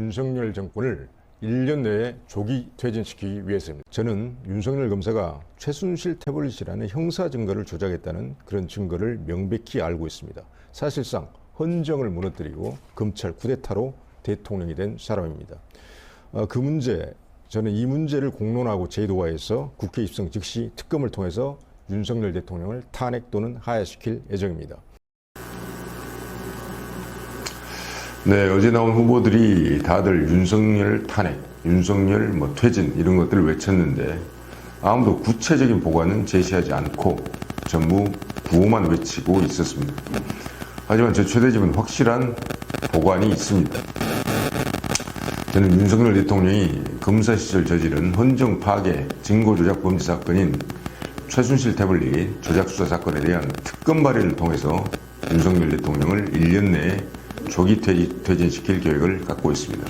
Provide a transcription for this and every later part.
윤석열 정권을 1년 내에 조기 퇴진시키기 위해서입니다. 저는 윤석열 검사가 최순실 태블릿이라는 형사 증거를 조작했다는 그런 증거를 명백히 알고 있습니다. 사실상 헌정을 무너뜨리고 검찰 쿠데타로 대통령이 된 사람입니다. 어, 그 문제, 저는 이 문제를 공론하고 제도화해서 국회 입성 즉시 특검을 통해서 윤석열 대통령을 탄핵 또는 하야시킬 예정입니다. 네, 어제 나온 후보들이 다들 윤석열 탄핵, 윤석열 뭐 퇴진 이런 것들을 외쳤는데 아무도 구체적인 보관은 제시하지 않고 전부 구호만 외치고 있었습니다. 하지만 저 최대집은 확실한 보관이 있습니다. 저는 윤석열 대통령이 검사 시절 저지른 헌정 파괴, 증거 조작 범죄 사건인 최순실 태블릿 조작 수사 사건에 대한 특검 발의를 통해서 윤석열 대통령을 1년 내에 조기 퇴진, 시킬 계획을 갖고 있습니다.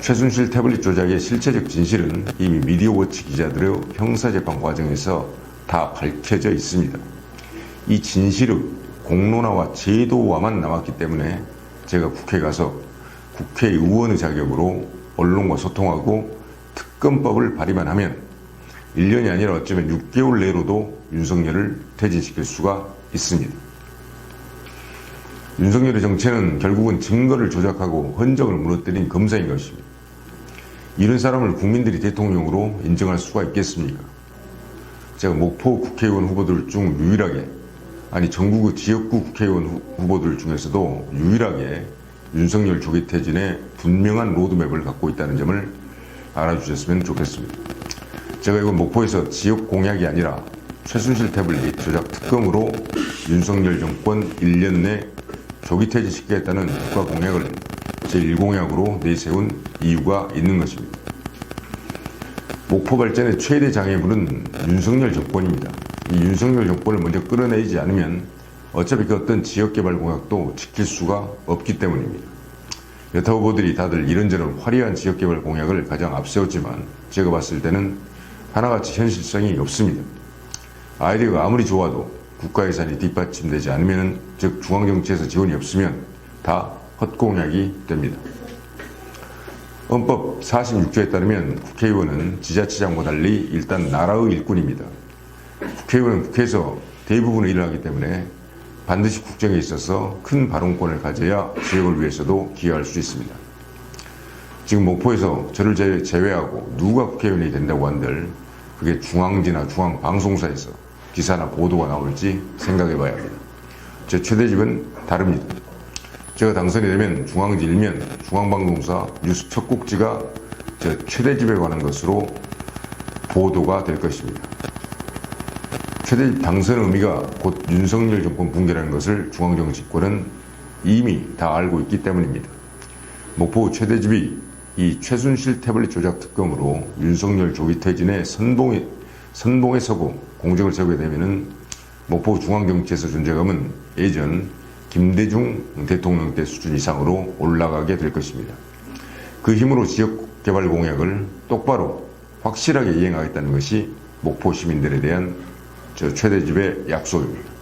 최순실 태블릿 조작의 실체적 진실은 이미 미디어워치 기자들의 형사재판 과정에서 다 밝혀져 있습니다. 이 진실의 공론화와 제도화만 남았기 때문에 제가 국회 가서 국회의원의 자격으로 언론과 소통하고 특검법을 발의만 하면 1년이 아니라 어쩌면 6개월 내로도 윤석열을 퇴진시킬 수가 있습니다. 윤석열의 정체는 결국은 증거를 조작하고 헌정을 무너뜨린 검사인 것입니다. 이런 사람을 국민들이 대통령으로 인정할 수가 있겠습니까? 제가 목포 국회의원 후보들 중 유일하게 아니 전국의 지역구 국회의원 후보들 중에서도 유일하게 윤석열 조기 퇴진에 분명한 로드맵을 갖고 있다는 점을 알아주셨으면 좋겠습니다. 제가 이건 목포에서 지역 공약이 아니라 최순실 태블릿 조작 특검으로 윤석열 정권 1년 내 조기 퇴진시키겠다는 국가 공약을 제1공약으로 내세운 이유가 있는 것입니다. 목포 발전의 최대 장애물은 윤석열 정권입니다. 이 윤석열 정권을 먼저 끌어내지 않으면 어차피 그 어떤 지역개발 공약도 지킬 수가 없기 때문입니다. 여타 후보들이 다들 이런저런 화려한 지역개발 공약을 가장 앞세웠지만 제가 봤을 때는 하나같이 현실성이 없습니다. 아이디어가 아무리 좋아도 국가 예산이 뒷받침되지 않으면 즉 중앙정치에서 지원이 없으면 다 헛공약이 됩니다. 헌법 46조에 따르면 국회의원은 지자체장과 달리 일단 나라의 일꾼입니다. 국회의원은 국회에서 대부분의 일을 하기 때문에 반드시 국정에 있어서 큰 발언권을 가져야 지역을 위해서도 기여할 수 있습니다. 지금 목포에서 저를 제외하고 누가 국회의원이 된다고 한들 그게 중앙지나 중앙방송사에서 기사나 보도가 나올지 생각해 봐야 합니다. 제 최대집은 다릅니다. 제가 당선이 되면 중앙지 일면 중앙방송사 뉴스 첫 꼭지가 제 최대집에 관한 것으로 보도가 될 것입니다. 최대집 당선 의미가 곧 윤석열 정권 붕괴라는 것을 중앙정치권은 이미 다 알고 있기 때문입니다. 목포 최대집이 이 최순실 태블릿 조작 특검으로 윤석열 조기 퇴진에 선봉에, 선봉에 서고 공적을 세우게 되면은 목포 중앙정치에서 존재감은 예전 김대중 대통령 때 수준 이상으로 올라가게 될 것입니다. 그 힘으로 지역 개발 공약을 똑바로 확실하게 이행하겠다는 것이 목포 시민들에 대한 저 최대집의 약속입니다.